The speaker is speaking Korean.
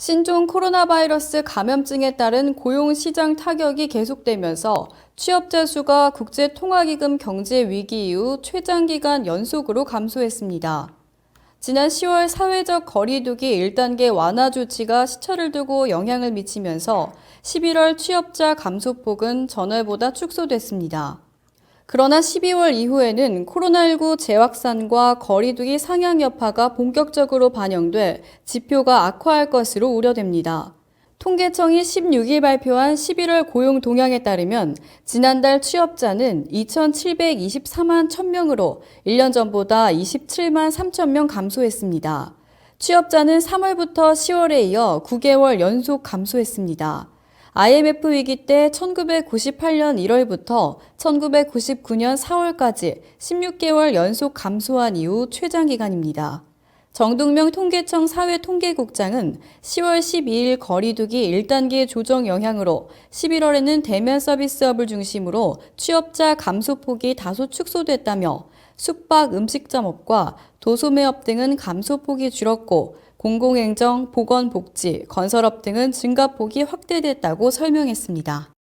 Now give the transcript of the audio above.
신종 코로나 바이러스 감염증에 따른 고용 시장 타격이 계속되면서 취업자 수가 국제통화기금 경제 위기 이후 최장기간 연속으로 감소했습니다. 지난 10월 사회적 거리두기 1단계 완화 조치가 시철을 두고 영향을 미치면서 11월 취업자 감소폭은 전월보다 축소됐습니다. 그러나 12월 이후에는 코로나19 재확산과 거리두기 상향 여파가 본격적으로 반영돼 지표가 악화할 것으로 우려됩니다. 통계청이 16일 발표한 11월 고용 동향에 따르면 지난달 취업자는 2,724만 1000명으로 1년 전보다 27만 3,000명 감소했습니다. 취업자는 3월부터 10월에 이어 9개월 연속 감소했습니다. IMF 위기 때 1998년 1월부터 1999년 4월까지 16개월 연속 감소한 이후 최장 기간입니다. 정동명 통계청 사회통계국장은 10월 12일 거리두기 1단계 조정 영향으로 11월에는 대면 서비스업을 중심으로 취업자 감소폭이 다소 축소됐다며 숙박 음식점업과 도소매업 등은 감소폭이 줄었고 공공행정, 보건복지, 건설업 등은 증가폭이 확대됐다고 설명했습니다.